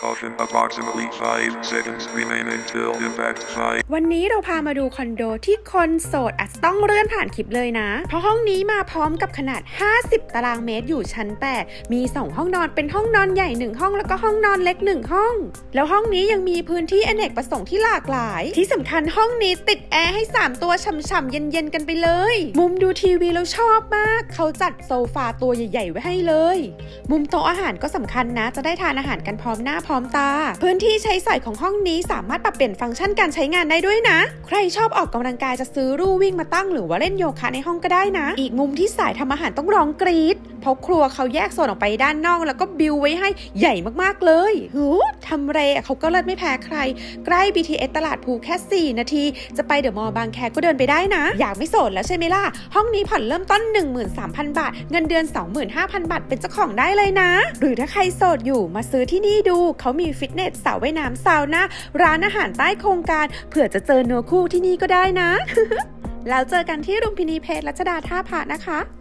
Caution approximately 5 seconds remain until impact 5. วันนี้เราพามาดูคอนโดที่คนโสดอาจจะต้องเลื่อนผ่านคลิปเลยนะ เพราะห้องนี้มาพร้อมกับขนาด 50 ตารางเมตรอยู่ชั้น 8 มี 2 ห้องนอนเป็นห้องนอนใหญ่ 1 ห้องแล้วก็ห้องนอนเล็ก 1 ห้อง แล้วห้องนี้ยังมีพื้นที่อเนกประสงค์ที่หลากหลาย ที่สำคัญห้องนี้ติดแอร์ให้ 3 ตัวฉ่ำๆเย็นๆกันไปเลย มุมดูทีวีเราชอบมาก เขาจัดโซฟาตัวใหญ่ๆไว้ให้เลย มุมโต๊ะอาหารก็สำคัญนะ จะได้ทานอาหารกันพร้อมหน้าพร้อมตา พื้นที่ใช้สอยของห้องนี้สามารถปรับเปลี่ยนฟังก์ชันการใช้งานได้ด้วยนะ ใครชอบออกกำลังกายจะซื้อรูวิ่งมาตั้งหรือว่าเล่นโยคะในห้องก็ได้นะ อีกมุมที่สายทำอาหารต้องร้องกรี๊ดเพราะครัวเขาแยกโซนออกไปด้านนอก แล้วก็บิวไว้ให้ใหญ่มากๆเลยหูทำเรอะเขาก็เลิศไม่แพ้ใคร ใกล้ BTS ตลาดภูแค่ 4 นาที จะไปเดอะมอลล์บางแคก็เดินไปได้นะ อยากไม่โสดแล้วใช่ไหมล่ะ ห้องนี้ผ่อนเริ่มต้น 13,000 บาท เงินเดือน 25,000 บาท เป็นเจ้าของได้เลยนะ หรือถ้าใครโสดอยู่มาซื้อที่นี่ดู เขามีฟิตเนสสระว่ายน้ำซาวน่าร้านอาหารใต้โครงการเผื่อจะเจอเนื้อคู่ที่นี่ก็ได้นะ แล้วเจอกันที่รุมพินีเพชรรัชดาท่าพระนะคะ